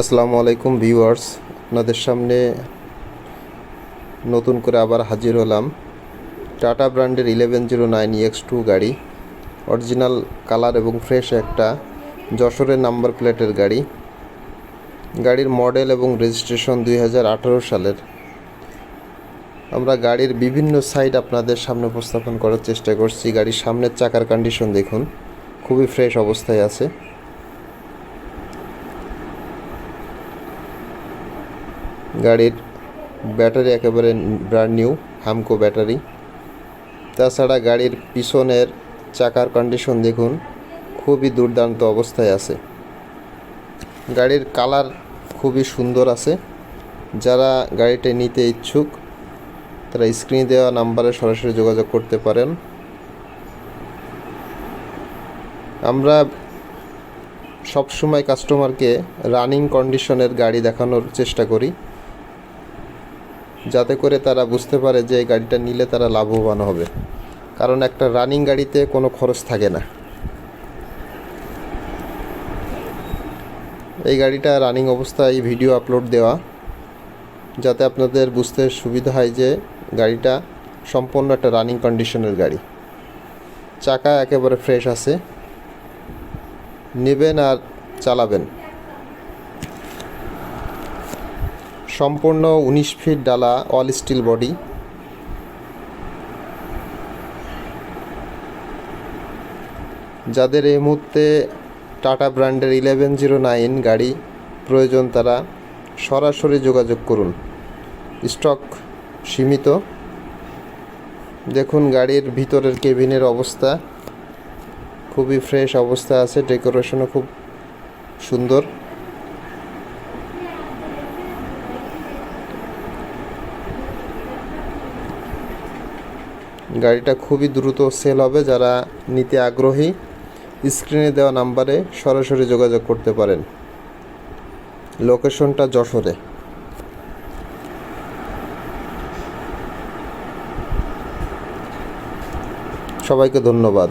আসসালামু আলাইকুম ভিউয়ার্স, আপনাদের সামনে নতুন করে আবার হাজির হলাম। টাটা ব্র্যান্ডের eleven zero nine X two গাড়ি, অরিজিনাল কালার এবং ফ্রেশ একটা যশোরের নাম্বার প্লেটের গাড়ি। গাড়ির মডেল এবং রেজিস্ট্রেশন দুই হাজার আঠারো সালের। আমরা গাড়ির বিভিন্ন সাইড আপনাদের সামনে উপস্থাপন করার চেষ্টা করছি। গাড়ির সামনের চাকার কন্ডিশন দেখুন, খুবই ফ্রেশ অবস্থায় আছে। গাড়ির ব্যাটারি একেবারে ব্র্যান্ড নিউ হামকো ব্যাটারি। তাছাড়া গাড়ির পিছনের চাকার কন্ডিশন দেখুন, খুবই দুর্দান্ত অবস্থায় আছে। গাড়ির কালার খুবই সুন্দর আছে। যারা গাড়িটা নিতে ইচ্ছুক, তারা স্ক্রিনে দেওয়া নাম্বারে সরাসরি যোগাযোগ করতে পারেন। আমরা সবসময় কাস্টমারকে রানিং কন্ডিশনের গাড়ি দেখানোর চেষ্টা করি। যাতে করে তারা বুঝতে পারে যে এই গাড়িটা নিলে তারা লাভবান হবে। কারণ একটা রানিং গাড়িতে কোনো খরচ থাকে না। এই গাড়িটা রানিং অবস্থায় ভিডিও আপলোড দেওয়া, যাতে আপনাদের বুঝতে সুবিধা হয় যে গাড়িটা সম্পূর্ণ একটা রানিং কন্ডিশনের গাড়ি। চাকা একেবারে ফ্রেশ আছে। নেবেন আর চালাবেন। সম্পূর্ণ উনিশ ফিট ডালা অল স্টিল বডি যাদের এই মুহূর্তে টাটা ব্র্যান্ডের ইলেভেন জিরো নাইন গাড়ি প্রয়োজন তারা সরাসরি যোগাযোগ করুন। স্টক সীমিত। দেখুন গাড়ির ভিতরের কেবিনের অবস্থা। খুবই ফ্রেশ অবস্থা আছে, ডেকোরেশনও খুব সুন্দর। গাড়িটা খুবই দ্রুত সেল হবে, যারা নিতে আগ্রহী স্ক্রিনে দেওয়া নাম্বারে সরাসরি যোগাযোগ করতে পারেন। লোকেশনটা যশোরে। সবাইকে ধন্যবাদ।